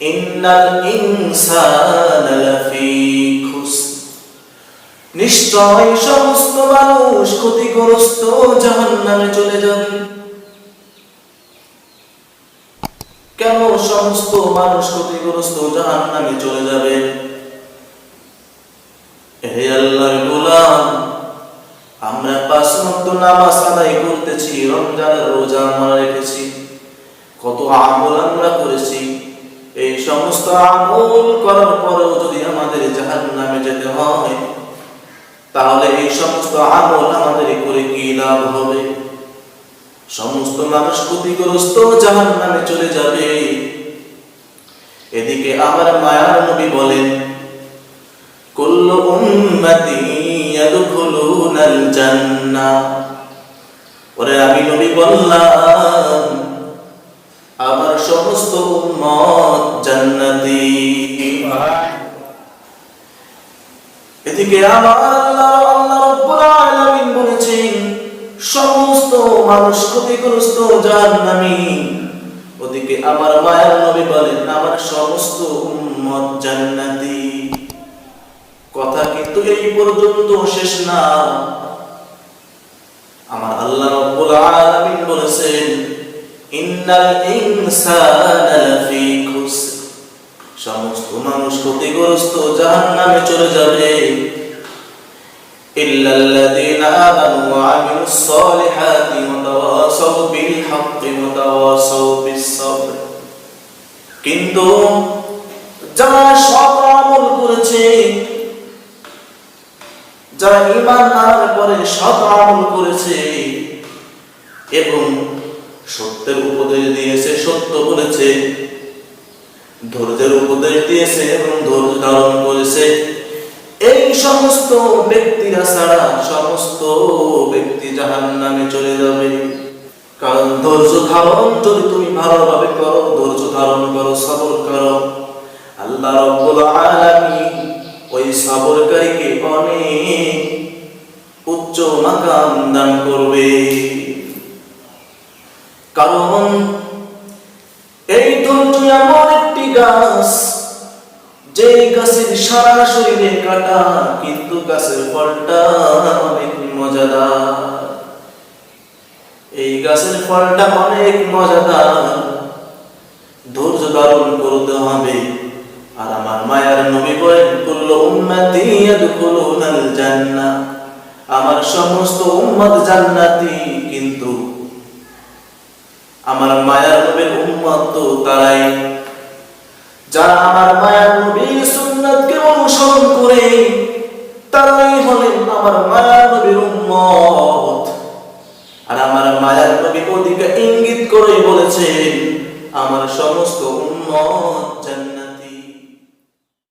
ইন্নাল ইনসানা লাফি খুসর নিশ্চয় সমস্ত মানুষ ক্ষতিগ্রস্ত জাহান্নামে চলে যাবে কেন সমস্ত মানুষ ক্ষতিগ্রস্ত জাহান্নামে চলে যাবে হে আল্লাহর গোলাম, আমরা পাঁচ ওয়াক্ত নামাজ আদায় করতেছি, রমজানের রোজা আমরা রেখেছি। কত আমল আমরা করেছি। সমস্ত আমল করার পরেও যদি আমাদের জাহান্নামে যেতে হয়, তাহলে এই সমস্ত আমল আমাদের করে কি লাভ হবে? সমস্ত মানুষ ক্ষতিগ্রস্ত জাহান নামে চলে যাবে। এদিকে আমার মায়ার নবী বলেন, কুল্লু উম্মতি ইয়াদখুলুনাল জান্নাহ। ওরে আমি নবী বললাম এদিকে আমার বলেছেন, সমস্ত মানুষ ক্ষতিগ্রস্ত জাহান্নামী। ওদিকে আমার মায়ের নবী বলেন, আমার সমস্ত উম্মত জান্নাতি। কথা কিন্তু এই পর্যন্ত শেষ না। আমার আল্লাহ রব্বুল আলামিন বলেছেন, ইন্নাল ইনসানা লাফি সমস্ত মানুষ ক্ষতিগ্রস্ত জাহান্নামে চলে যাবে إلا الذين آمنوا وعملوا الصالحات وتواصوا بالحق وتواصوا بالصبر কিন্তু যারা সৎ আমল করেছে যারা ঈমান আনার পরে সৎ আমল করেছে এবং সত্যের উপদেশ দিয়েছে সত্য বলেছে ধৈর্যের উপদেশ দিয়েছে এবং ধৈর্য ধারণ করেছে। এই সমস্ত ব্যক্তিরা ছাড়া সমস্ত ব্যক্তি জাহান নামে চলে যাবে। কারণ ধৈর্য ধারণ যদি তুমি ভালোভাবে করো, ধৈর্য ধারণ করো, সবর করো। আল্লাহ ওই সবরকারীকে অনেক উচ্চ মাকাম দান করবে। কারণ এই ধৈর্য এমন গাছ যে গাছের সারা শরীরে কাটা, কিন্তু গাছের ফলটা অনেক মজাদার। এই গাছের ফলটা অনেক মজাদার। ধৈর্য ধারণ করতে হবে। আর আমার মায়ার নবী বলেন, কুল্লু উম্মতি ইয়াদখুলুনাল আমার সমস্ত উম্মত জান্নাতি, কিন্তু আমার মায়ার নবীর উম্মত তো তারাই। তারাই হলেন আমার মা নবীর উম্মত আর আমার মায়ার নবী ওদিকে ইঙ্গিত করে বলেছেন, আমার সমস্ত উম্মত জান্নাত